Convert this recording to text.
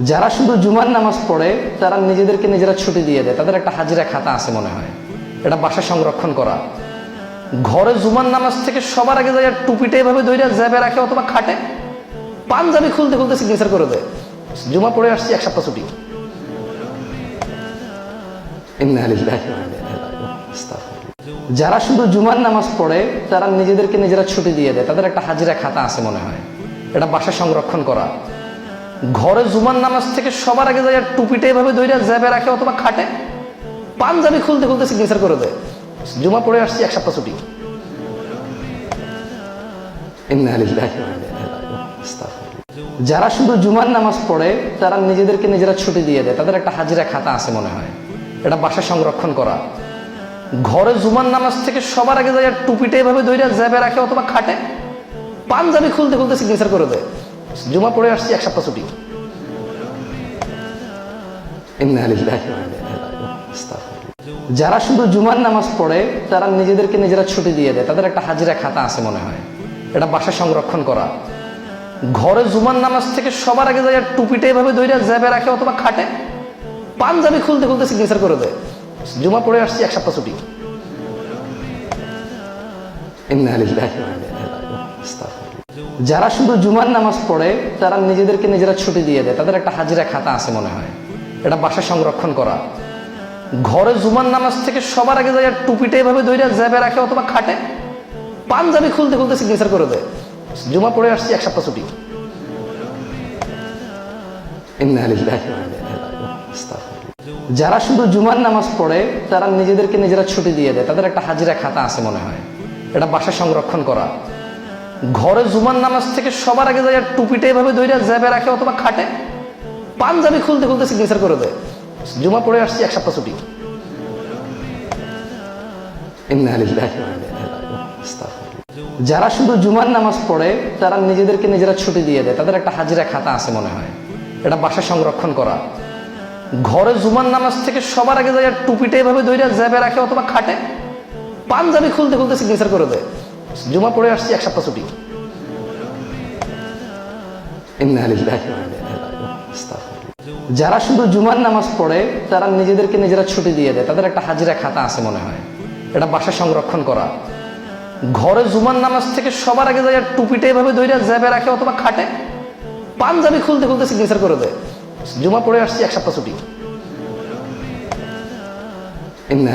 যারা শুধু জুমার নামাজ পড়ে, তারা নিজেদেরকে নিজেরা ছুটি দিয়ে দেয়। তাদের একটা হাজিরা খাতা আছে মনে হয়। এটা বাসা সংরক্ষণ করা। ঘরে জুমার নামাজ থেকে সবার আগে যায় টুপিটা এভাবে দইরা জ্যাবে রাখে অথবা খাটে। পাঞ্জাবি খুলতে খুলতে সিগনেচার করে দেয়। জুমা পড়ে আসছি, এক সপ্তাহ ছুটি। যারা শুধু জুমার নামাজ পড়ে, তারা নিজেদেরকে নিজেরা ছুটি দিয়ে দেয়। তাদের একটা হাজিরা খাতা আছে মনে হয়। এটা বাসা সংরক্ষণ করা। ঘরে জুমার নামাজ থেকে সবার আগে যায় টুপিটা এভাবে দইরা জ্যাবে রাখে অথবা খাটে, পাঞ্জাবি খুলতে খুলতে সিগনেচার করে দেয়। জুমা পড়ে আসছি এক সপ্তাহ ছুটি। যারা শুধু জুমার নামাজ পড়ে, তারা নিজেদেরকে নিজেরা ছুটি দিয়ে দেয়। তাদের একটা হাজিরা খাতা আছে মনে হয়। এটা বাসা সংরক্ষণ করা। ঘরে জুমার নামাজ থেকে সবার আগে যায় টুপিটা এভাবে দইরা জ্যাবে রাখে অথবা খাটে, পাঞ্জাবি খুলতে খুলতে সিগনেচার করে দেয়। জুমা পড়ে আসছি, এক সপ্তাহ ছুটি। যারা শুধু জুমার নামাজ পড়ে, তারা নিজেদেরকে নিজেরা ছুটি দিয়ে দেয়। তাদের একটা হাজিরা খাতা আছে মনে হয়। এটা বাসা সংরক্ষণ করা। ঘরে জুমার নামাজ থেকে সবার আগে যায় টুপিটা এভাবে দইরা জ্যাবে রাখে অথবা খাটে। পাঞ্জাবি খুলতে খুলতে সিগনেচার করে দেয়। জুমা পড়ে আসছি, এক সপ্তাহ ছুটি। ইন্না। যারা শুধু জুমার নামাজ পড়ে, তারা নিজেদেরকে নিজেরা ছুটি দিয়ে দেয়। তাদের একটা হাজিরা খাতা আছে মনে হয়। এটা বাসা সংরক্ষণ করা। ঘরে জুমার নামাজ থেকে সবার আগে যায় টুপিটা এভাবে দইরা জ্যাবে রাখে অথবা খাটে। পাঞ্জাবি খুলতে খুলতে সিগনেচার করে দেয়। জুমা পড়ে আসছি, এক সপ্তাহ ছুটি। যারা শুধু জুমার নামাজ পড়ে, তারা নিজেদেরকে নিজেরা ছুটি দিয়ে দেয়। তাদের একটা হাজিরা খাতা আছে মনে হয়। এটা বাসা সংরক্ষণ করা। ঘরে জুমার নামাজ থেকে সবার আগে যায় টুপিটা এভাবে দইরা জ্যাবে রাখে অথবা খাটে, পাঞ্জাবি খুলতে খুলতে সিগনেচার করে দেয়। জুমা পড়ে আসছি এক সপ্তাহ ছুটি। যারা শুধু জুমার নামাজ পড়ে, তারা নিজেদেরকে নিজেরা ছুটি দিয়ে দেয়। তাদের একটা হাজিরা খাতা আছে মনে হয়। এটা বাসা সংরক্ষণ করা। ঘরে জুমার নামাজ থেকে সবার আগে যায় টুপিটা এভাবে দইরা জ্যাবে রাখে অথবা খাটে, পাঞ্জাবি খুলতে খুলতে সিগনেচার করে দেয়। জুমা পড়ে আসছি, এক সপ্তাহ ছুটি। যারা শুধু জুমার নামাজ পড়ে, তারা নিজেদেরকে নিজেরা ছুটি দিয়ে দেয়। তাদের একটা হাজিরা খাতা আছে মনে হয়। এটা বাসা সংরক্ষণ করা। ঘরে জুমার নামাজ থেকে সবার আগে যায় টুপিটা এভাবে দইরা জ্যাবে রাখে অথবা খাটে। পাঞ্জাবি খুলতে খুলতে সিগনেচার করে দেয়। জুমা পড়ে আসছি, এক সপ্তাহ ছুটি। ইন্না